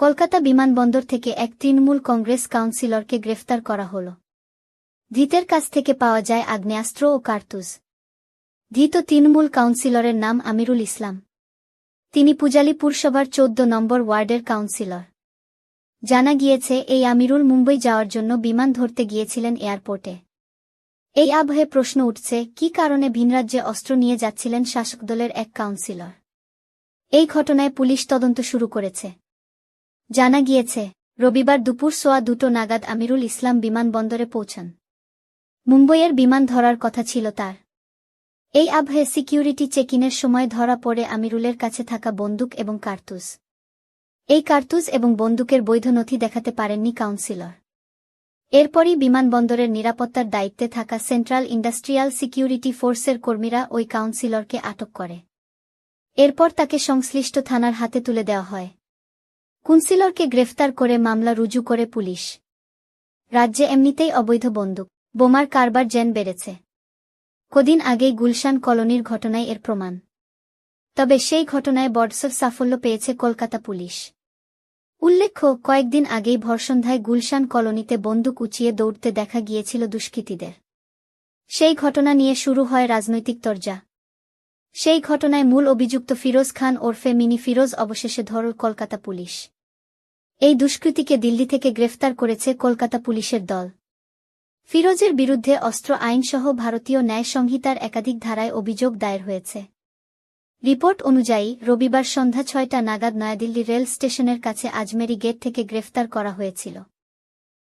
কলকাতা বিমানবন্দর থেকে এক তৃণমূল কংগ্রেস কাউন্সিলরকে গ্রেফতার করা হল। ধৃতের কাছ থেকে পাওয়া যায় আগ্নেয়াস্ত্র ও কার্তুজ। ধৃত তৃণমূল কাউন্সিলরের নাম আমিরুল ইসলাম। তিনি পূজালী পুরসভার চোদ্দ নম্বর ওয়ার্ডের কাউন্সিলর। জানা গিয়েছে, এই আমিরুল মুম্বই যাওয়ার জন্য বিমান ধরতে গিয়েছিলেন এয়ারপোর্টে। এই আবহে প্রশ্ন উঠছে, কি কারণে ভিনরাজ্যে অস্ত্র নিয়ে যাচ্ছিলেন শাসক দলের এক কাউন্সিলর? এই ঘটনায় পুলিশ তদন্ত শুরু করেছে। জানা গিয়েছে, রবিবার দুপুর সোয়া দুটো নাগাদ আমিরুল ইসলাম বিমানবন্দরে পৌঁছান। মুম্বইয়ের বিমান ধরার কথা ছিল তার। এই আবহে সিকিউরিটি চেকিনের সময় ধরা পড়ে আমিরুলের কাছে থাকা বন্দুক এবং কার্তুজ। এই কার্তুজ এবং বন্দুকের বৈধ নথি দেখাতে পারেননি কাউন্সিলর। এরপরই বিমানবন্দরের নিরাপত্তার দায়িত্বে থাকা সেন্ট্রাল ইন্ডাস্ট্রিয়াল সিকিউরিটি ফোর্সের কর্মীরা ওই কাউন্সিলরকে আটক করে। এরপর তাকে সংশ্লিষ্ট থানার হাতে তুলে দেওয়া হয়। কুন্সিলরকে গ্রেফতার করে মামলা রুজু করে পুলিশ। রাজ্যে এমনিতেই অবৈধ বন্দুক। বোমার কারবার জেন বেড়েছে। কদিন আগেই গুলশান কলোনির ঘটনায় এর প্রমাণ। তবে সেই ঘটনায় বডসর সাফল্য পেয়েছে কলকাতা পুলিশ। উল্লেখ্য, কয়েকদিন আগেই ভরসন্ধ্যায় গুলশান কলোনিতে বন্দুক উঁচিয়ে দৌড়তে দেখা গিয়েছিল দুষ্কৃতীদের। সেই ঘটনা নিয়ে শুরু হয় রাজনৈতিক তরজা। সেই ঘটনায় মূল অভিযুক্ত ফিরোজ খান ওরফে মিনি ফিরোজ অবশেষে ধরল কলকাতা পুলিশ। এই দুষ্কৃতীকে দিল্লি থেকে গ্রেফতার করেছে কলকাতা পুলিশের দল। ফিরোজের বিরুদ্ধে অস্ত্র আইনসহ ভারতীয় ন্যায় সংহিতার একাধিক ধারায় অভিযোগ দায়ের হয়েছে। রিপোর্ট অনুযায়ী, রবিবার সন্ধ্যা ছয়টা নাগাদ নয়াদিল্লি রেল স্টেশনের কাছে আজমেরি গেট থেকে গ্রেফতার করা হয়েছিল।